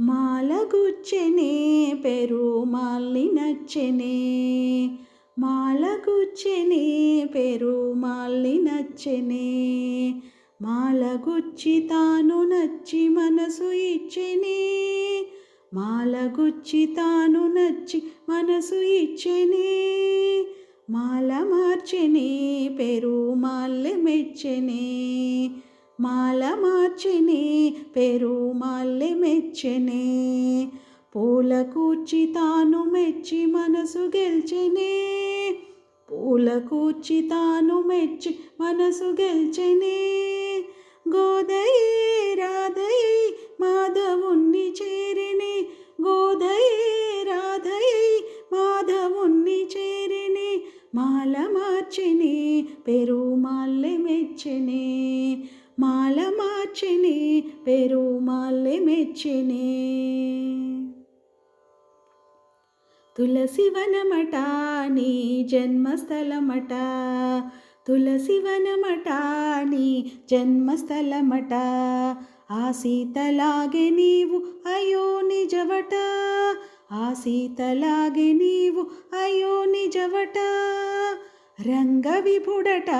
మాలగుచ్చెనే పెరుమాల్ని నచ్చెనే మాలగుచ్చెనే పెరుమాల్ని నచ్చెనే మాలగుచ్చి తాను నచ్చి మనసు ఇచ్చెనే. మాలగుచ్చి తాను నచ్చి మనసు ఇచ్చెనే. మాల మార్చెనే పెరుమాల్లె మెచ్చెనే మాల మార్చెనే పెరుమాల్లె మెచ్చెనే. పూల కూర్చి తాను మెచ్చి మనసు గెల్చెనే. పూల కూర్చి తాను మెచ్చి మనసు గెల్చెనే. గోదయే రాధయే మాధవుణ్ణి చేరిని. గోదయే రాధయే మాధవుణ్ణి చేరిని. మాల మార్చెనే పెరుమాల్లె మెచ్చెనే. మాల మార్చెనే పెరుమాల్లె మెచ్చెనే. తులసివనమట నీ జన్మస్థలమట. తులసివనమట నీ జన్మస్థలమట. ఆ సీతలాగే నీవు అయో నిజవట. ఆ సీతలాగే నీవు అయో నిజవట. రంగ విభుడట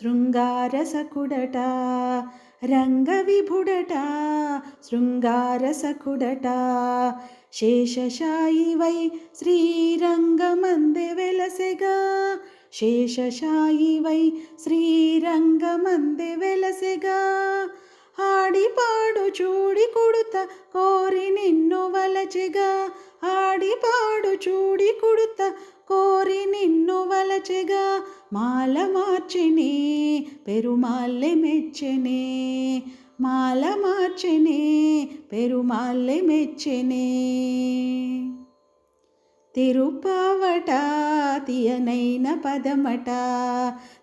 శృంగారసకుడట. రంగ విభుడట శృంగారసకుడట శేషశాయివై శ్రీరంగమందే వెలసెగా. శేషశాయివై శ్రీరంగమందే వెలసెగా. ఆడిపాడు చూడి కొడుత కోరి నిన్ను వలచెగా. ఆడిపాడు మలచగా మాల మార్చెనే పెరుమాల్లె మెచ్చెనే. మాల మార్చెనే పెరుమాల్లె మెచ్చెనే. తిరుప్పావట తియనైన పదమట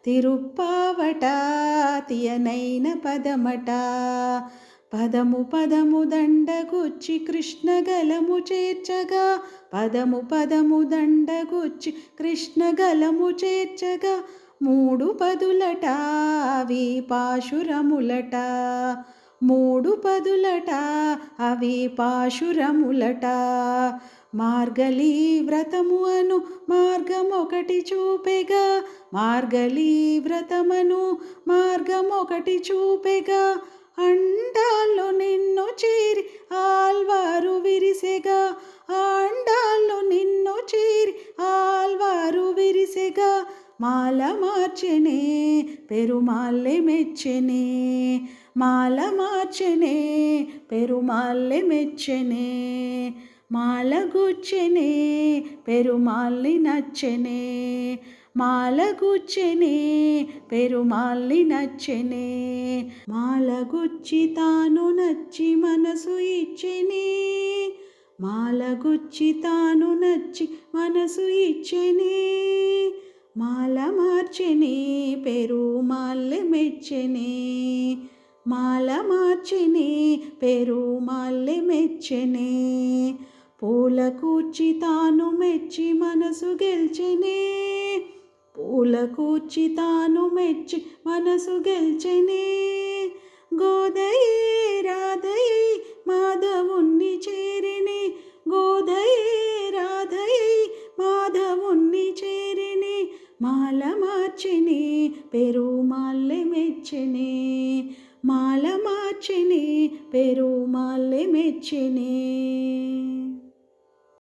తిరుప్పావట తియనైన పదమట. పదము పదము దండగుచ్చి కృష్ణ గలము చేర్చగా. పదము పదము దండగుచ్చి కృష్ణ గలము చేర్చగా. మూడు పదులట అవి పాశురములట. మూడు పదులట అవి పాశురములట. మార్గలి వ్రతము అను మార్గం ఒకటి చూపెగా. మార్గలి వ్రతమను మార్గం ఒకటి చూపెగా. అండాల్లో నిన్ను చేరి ఆల్వారు విరిసెగా. అండాల్లో నిన్ను చేరి ఆల్వారు విరిసెగా. మాల మార్చెనే పెరుమాల్లె మెచ్చెనే. మాల మార్చెనే పెరుమాల్లె మెచ్చెనే. మాల గుచ్చెనే పెరుమాల్ని నచ్చెనే. మాలగుచ్చెనే పెరుమాల్ని నచ్చెనే. మాల గుచ్చి తాను నచ్చి మనసు ఇచ్చెనే. మాలగుచ్చి తాను నచ్చి మనసు ఇచ్చెనే. మాల మార్చెనే పెరుమాల్లె మెచ్చెనే. మాల మార్చెనే పెరుమాల్లె మెచ్చెనే. పూల కూర్చి తాను మెచ్చి మనసు గెల్చెనే. పూల కూర్చి తాను మెచ్చి మనసు గెల్చెనే. గోదయే రాధయే మాధవుణ్ణి చేరిని. గోదయే రాధయే మాధవుణ్ణి చేరిని. మాల మార్చిని పెరుమాల్లె మెచ్చెనే. మాల మార్చిని పెరుమాల్లె మెచ్చెనే.